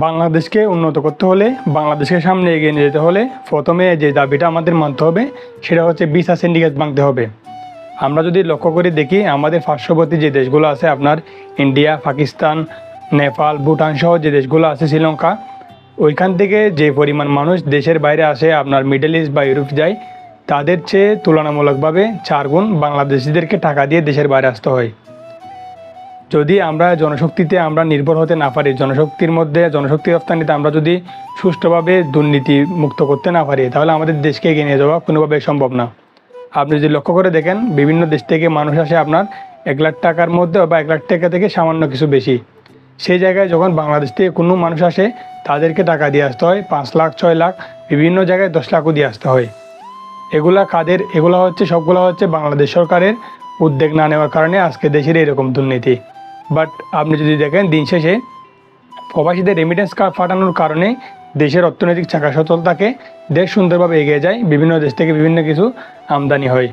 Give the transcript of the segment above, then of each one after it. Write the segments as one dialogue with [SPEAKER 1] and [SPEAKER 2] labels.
[SPEAKER 1] বাংলাদেশকে উন্নত করতে হলে, বাংলাদেশকে সামনে এগিয়ে নিয়ে যেতে হলে প্রথমে যে দাবিটা আমাদের মানতে হবে, সেটা হচ্ছে ভিসা সিন্ডিকেট ভাঙতে হবে। আমরা যদি লক্ষ্য করে দেখি, আমাদের পার্শ্ববর্তী যে দেশগুলো আছে, আপনার ইন্ডিয়া, পাকিস্তান, নেপাল, ভুটান সহ যে দেশগুলো আছে, শ্রীলঙ্কা, ওইখান থেকে যে পরিমাণ মানুষ দেশের বাইরে আসে, আপনার মিডল ইস্ট বা ইউরোপ যায়, তাদের চেয়ে তুলনামূলকভাবে চার গুণ বাংলাদেশিদেরকে টাকা দিয়ে দেশের বাইরে আসতে হয়। যদি আমরা জনশক্তিতে আমরা নির্ভর হতে না পারি, জনশক্তির মধ্যে, জনশক্তি রপ্তানিতে আমরা যদি সুষ্ঠুভাবে দুর্নীতি মুক্ত করতে না পারি, তাহলে আমাদের দেশকে এগিয়ে নিয়ে যাওয়া কোনোভাবে সম্ভব না। আপনি যদি লক্ষ্য করে দেখেন, বিভিন্ন দেশ থেকে মানুষ আসে আপনার এক লাখ টাকার মধ্যে বা এক লাখ টাকা থেকে সামান্য কিছু বেশি। সেই জায়গায় যখন বাংলাদেশ থেকে কোনো মানুষ আসে, তাদেরকে টাকা দিয়ে আসতে হয়, পাঁচ লাখ, ছয় লাখ, বিভিন্ন জায়গায় দশ লাখও দিয়ে আসতে হয়। এগুলা কাদের? এগুলা হচ্ছে, সবগুলো হচ্ছে বাংলাদেশ সরকারের উদ্যোগ না নেওয়ার কারণে আজকে দেশের এরকম দুর্নীতি। বাট আপনি যদি দেখেন দিন শেষে প্রবাসীদের রেমিটেন্স কার্ড পাঠানোর কারণে দেশের অর্থনৈতিক চাকা সচল থাকে, দেশ সুন্দরভাবে এগিয়ে যায়, বিভিন্ন দেশ থেকে বিভিন্ন কিছু আমদানি হয়।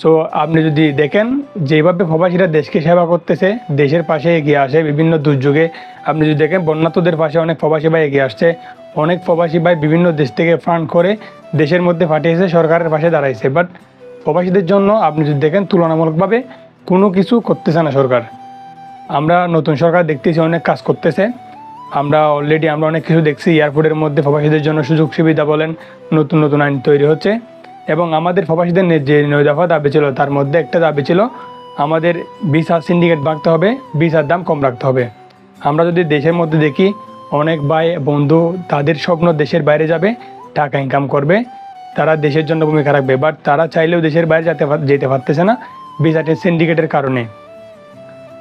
[SPEAKER 1] সো আপনি যদি দেখেন যেভাবে প্রবাসীরা দেশকে সেবা করতেছে, দেশের পাশে এগিয়ে আসে বিভিন্ন দুর্যোগে, আপনি যদি দেখেন বন্যাতদের পাশে অনেক প্রবাসী ভাই এগিয়ে আসছে, অনেক প্রবাসী ভাই বিভিন্ন দেশ থেকে ফান্ড করে দেশের মধ্যে পাঠিয়েছে সরকারের পাশে দাঁড়াইছে। বাট প্রবাসীদের জন্য আপনি যদি দেখেন তুলনামূলকভাবে কোনো কিছু করতেছে না সরকার। আমরা নতুন সরকার দেখতেছি, অনেক কাজ করতেছে। আমরা অলরেডি আমরা অনেক কিছু দেখছি, এয়ারপোর্টের মধ্যে প্রবাসীদের জন্য সুযোগ সুবিধা বলেন, নতুন নতুন আইন তৈরি হচ্ছে। এবং আমাদের প্রবাসীদের যে নয় দফা দাবি ছিল, তার মধ্যে একটা দাবি ছিল, আমাদের ভিসা সিন্ডিকেট ভাগতে হবে, ভিসার দাম কম রাখতে হবে। আমরা যদি দেশের মধ্যে দেখি, অনেক ভাই বন্ধু তাদের স্বপ্ন দেশের বাইরে যাবে, টাকা ইনকাম করবে, তারা দেশের জন্য ভূমিকা রাখবে। বাট তারা চাইলেও দেশের বাইরে যেতে যেতে পারতেছে না ভিসাটের সিন্ডিকেটের কারণে।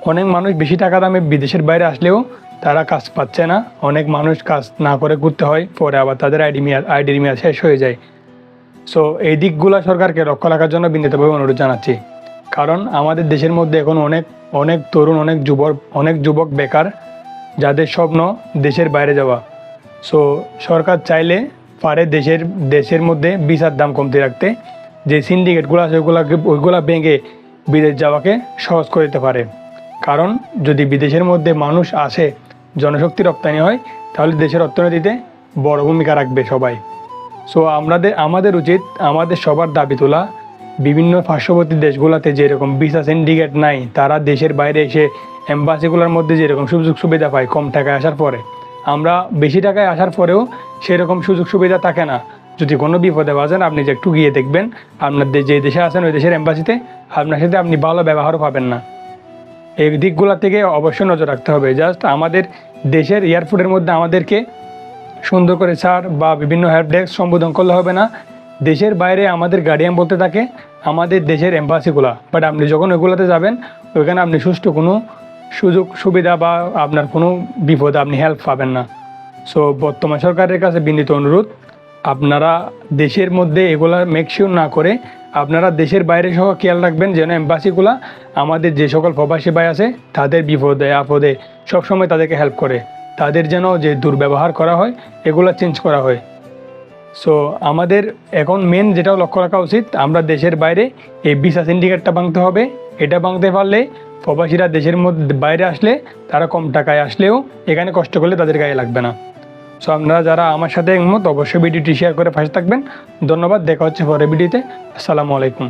[SPEAKER 1] অনেক মানুষ বেশি টাকা দামে বিদেশের বাইরে আসলেও তারা কাজ পাচ্ছে না। অনেক মানুষ কাজ না করে ঘুরতে হয়, পরে আবার তাদের আইডি মেয়াদ আইডির মেয়াদ শেষ হয়ে যায়। সো এই দিকগুলো সরকারকে লক্ষ্য রাখার জন্য বিনীতভাবে অনুরোধ জানাচ্ছি। কারণ আমাদের দেশের মধ্যে এখন অনেক অনেক তরুণ, অনেক যুবক অনেক যুবক বেকার, যাদের স্বপ্ন দেশের বাইরে যাওয়া। সো সরকার চাইলে পারে দেশের দেশের মধ্যে ভিসার দাম কমতে রাখতে। যে সিন্ডিকেটগুলো আছে ওইগুলাকে ওইগুলা ভেঙে বিদেশ যাওয়াকে সহজ করে দিতে পারে। কারণ যদি বিদেশের মধ্যে মানুষ আসে, জনশক্তি রপ্তানি হয়, তাহলে দেশের অর্থনীতিতে বড় ভূমিকা রাখবে সবাই। সো আমাদের আমাদের উচিত, আমাদের সবার দাবি তোলা, বিভিন্ন পার্শ্ববর্তী দেশগুলোতে যেরকম ভিসা সিন্ডিকেট নাই, তারা দেশের বাইরে এসে অ্যাম্বাসিগুলোর মধ্যে যেরকম সুযোগ সুবিধা পায় কম টাকায় আসার পরে। আমরা বেশি টাকায় আসার পরেও সেরকম সুযোগ সুবিধা থাকে না। যদি কোনো বিপদে বাজেন আপনি যে একটু গিয়ে দেখবেন, আপনার যে দেশে আছেন, ওই দেশের এম্বাসিতে, আপনার সাথে আপনি ভালো ব্যবহারও পাবেন না। এই দিকগুলো থেকে অবশ্যই নজর রাখতে হবে। জাস্ট আমাদের দেশের এয়ারপোর্টের মধ্যে আমাদেরকে সুন্দর করে স্যার বা বিভিন্ন হেল্প ডেস্ক সম্বোধন করলে হবে না। দেশের বাইরে আমাদের গার্ডিয়ান বলতে থাকে, আমাদের দেশের এম্বাসিগুলা বাট আপনি যখন ওইগুলোতে যাবেন, ওইখানে আপনি সুষ্ঠু কোনো সুযোগ, সুবিধা বা আপনার কোনো বিপদে আপনি হেল্প পাবেন না। সো বর্তমান সরকারের কাছে বিনীত অনুরোধ, আপনারা দেশের মধ্যে এগুলা মেকশিওর না করে আপনারা দেশের বাইরে সহ খেয়াল রাখবেন যেন এম্বাসিগুলা আমাদের যে সকল প্রবাসী ভাই আছে, তাদের বিপদে, আপদে সবসময় তাদেরকে হেল্প করে। তাদের যেন যে দুর্ব্যবহার করা হয়, এগুলা চেঞ্জ করা হয়। সো আমাদের এখন মেন যেটাও লক্ষ্য রাখা উচিত, আমরা দেশের বাইরে এই ভিসা সিন্ডিকেটটা ভাঙতে হবে। এটা ভাঙতে পারলে প্রবাসীরা দেশের মধ্যে বাইরে আসলে তারা কম টাকায় আসলেও এখানে কষ্ট করলে তাদের গায়ে লাগবে না। সো আপনারা যারা আমার সাথে একমত, অবশ্যই ভিডিওটি শেয়ার করে পাশে থাকবেন। ধন্যবাদ, দেখা হচ্ছে পরে ভিডিওতে। আসসালামু আলাইকুম।